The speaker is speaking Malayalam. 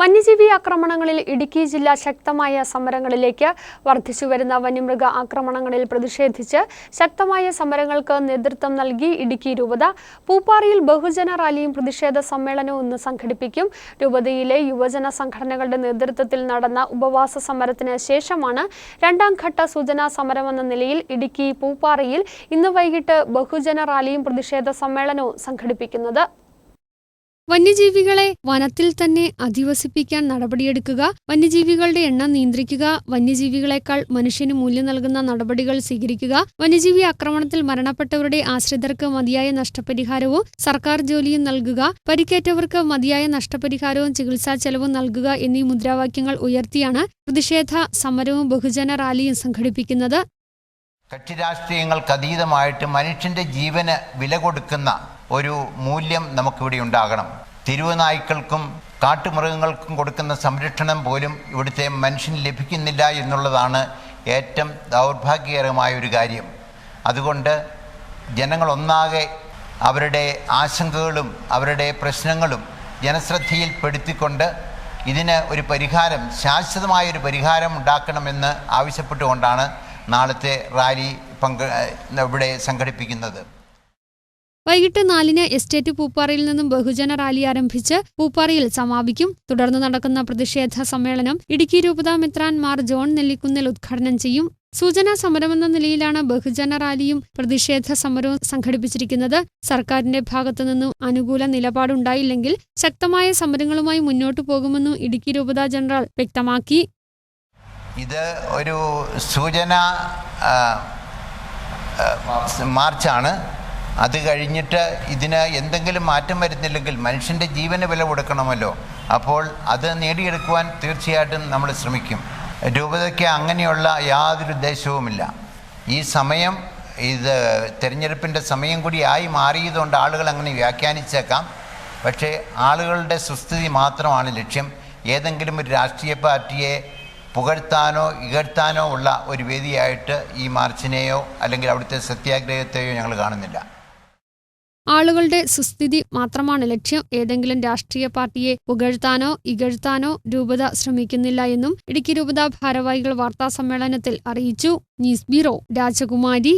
വന്യജീവി ആക്രമണങ്ങളിൽ ഇടുക്കി ജില്ല ശക്തമായ സമരങ്ങളിലേക്ക് വർദ്ധിച്ചുവരുന്ന വന്യമൃഗ ആക്രമണങ്ങളിൽ പ്രതിഷേധിച്ച് ശക്തമായ സമരങ്ങൾക്ക് നേതൃത്വം നൽകി ഇടുക്കി രൂപത. പൂപ്പാറിയിൽ ബഹുജന റാലിയും പ്രതിഷേധ സമ്മേളനവും ഇന്ന് സംഘടിപ്പിക്കും. രൂപതയിലെ യുവജന സംഘടനകളുടെ നേതൃത്വത്തിൽ നടന്ന ഉപവാസ സമരത്തിന് ശേഷമാണ് രണ്ടാം ഘട്ട സൂചനാ സമരമെന്ന നിലയിൽ ഇടുക്കി പൂപ്പാറയിൽ ഇന്ന് വൈകിട്ട് ബഹുജന റാലിയും പ്രതിഷേധ സമ്മേളനവും സംഘടിപ്പിക്കുന്നത്. വന്യജീവികളെ വനത്തിൽ തന്നെ അധിവസിപ്പിക്കാൻ നടപടിയെടുക്കുക വന്യജീവികളുടെ എണ്ണം നിയന്ത്രിക്കുക വന്യജീവികളെക്കാൾ മനുഷ്യന് മൂല്യം നൽകുന്ന നടപടികൾ സ്വീകരിക്കുക വന്യജീവി ആക്രമണത്തിൽ മരണപ്പെട്ടവരുടെ ആശ്രിതർക്ക് മതിയായ നഷ്ടപരിഹാരവും സർക്കാർ ജോലിയും നൽകുക പരിക്കേറ്റവർക്ക് മതിയായ നഷ്ടപരിഹാരവും ചികിത്സാ ചെലവും നൽകുക എന്നീ മുദ്രാവാക്യങ്ങൾ ഉയർത്തിയാണ് പ്രതിഷേധ സമരവും ബഹുജന റാലിയും സംഘടിപ്പിക്കുന്നത്. കക്ഷി രാഷ്ട്രീയങ്ങൾക്ക് അതീതമായിട്ട് മനുഷ്യന്റെ ജീവന് വില കൊടുക്കുന്ന ഒരു മൂല്യം നമുക്കിവിടെ ഉണ്ടാകണം. തെരുവ് നായ്ക്കൾക്കും കാട്ടുമൃഗങ്ങൾക്കും കൊടുക്കുന്ന സംരക്ഷണം പോലും ഇവിടുത്തെ മനുഷ്യന് ലഭിക്കുന്നില്ല എന്നുള്ളതാണ് ഏറ്റവും ദൗർഭാഗ്യകരമായ ഒരു കാര്യം. അതുകൊണ്ട് ജനങ്ങളൊന്നാകെ അവരുടെ ആശങ്കകളും അവരുടെ പ്രശ്നങ്ങളും ജനശ്രദ്ധയിൽപ്പെടുത്തിക്കൊണ്ട് ഇതിന് ഒരു പരിഹാരം ശാശ്വതമായ ഒരു പരിഹാരം ഉണ്ടാക്കണമെന്ന് ആവശ്യപ്പെട്ടുകൊണ്ടാണ് നാളത്തെ റാലി പങ്ക് ഇവിടെ സംഘടിപ്പിക്കുന്നത്. വൈകിട്ട് നാലിന് എസ്റ്റേറ്റ് പൂപ്പാറയിൽ നിന്നും ബഹുജന റാലി ആരംഭിച്ച് പൂപ്പാറയിൽ സമാപിക്കും. തുടർന്ന് നടക്കുന്ന പ്രതിഷേധ സമ്മേളനം ഇടുക്കി രൂപതാ മെത്രാൻമാർ ജോൺ നെല്ലിക്കുന്നിൽ ഉദ്ഘാടനം ചെയ്യും. സൂചനാ സമരമെന്ന നിലയിലാണ് ബഹുജന റാലിയും പ്രതിഷേധ സമരവും സംഘടിപ്പിച്ചിരിക്കുന്നത്. സർക്കാരിന്റെ ഭാഗത്തു നിന്നും അനുകൂല നിലപാടുണ്ടായില്ലെങ്കിൽ ശക്തമായ സമരങ്ങളുമായി മുന്നോട്ടു പോകുമെന്നും ഇടുക്കി രൂപതാ ജനറൽ വ്യക്തമാക്കി. ഇത് ഒരു സൂചന മാർച്ചാണ്. അത് കഴിഞ്ഞിട്ട് ഇതിന് എന്തെങ്കിലും മാറ്റം വരുന്നില്ലെങ്കിൽ മനുഷ്യന്റെ ജീവന് വില കൊടുക്കണമല്ലോ. അപ്പോൾ അത് നേടിയെടുക്കുവാൻ തീർച്ചയായിട്ടും നമ്മൾ ശ്രമിക്കും. രൂപതയ്ക്ക് അങ്ങനെയുള്ള യാതൊരു ഉദ്ദേശവുമില്ല. ഈ സമയം ഇത് തിരഞ്ഞെടുപ്പിന്റെ സമയം കൂടി ആയി മാറിയതുകൊണ്ട് ആളുകൾ അങ്ങനെ വ്യാഖ്യാനിച്ചേക്കാം. പക്ഷേ ആളുകളുടെ സുസ്ഥിതി മാത്രമാണ് ലക്ഷ്യം. ഏതെങ്കിലും ഒരു രാഷ്ട്രീയ പാർട്ടിയെ പുകഴ്ത്താനോ ഇകഴ്ത്താനോ ഉള്ള ഒരു വേദിയായിട്ട് ഈ മാർച്ചിനെയോ അല്ലെങ്കിൽ അവിടുത്തെ സത്യാഗ്രഹത്തെയോ ഞങ്ങൾ കാണുന്നില്ല. ആളുകളുടെ സുസ്ഥിതി മാത്രമാണ് ലക്ഷ്യം. ഏതെങ്കിലും രാഷ്ട്രീയ പാർട്ടിയെ പുകഴ്ത്താനോ ഇകഴ്ത്താനോ രൂപത ശ്രമിക്കുന്നില്ല എന്നും ഇടുക്കി രൂപത ഭാരവാഹികൾ വാർത്താസമ്മേളനത്തിൽ അറിയിച്ചു. ന്യൂസ് ബ്യൂറോ രാജകുമാരി.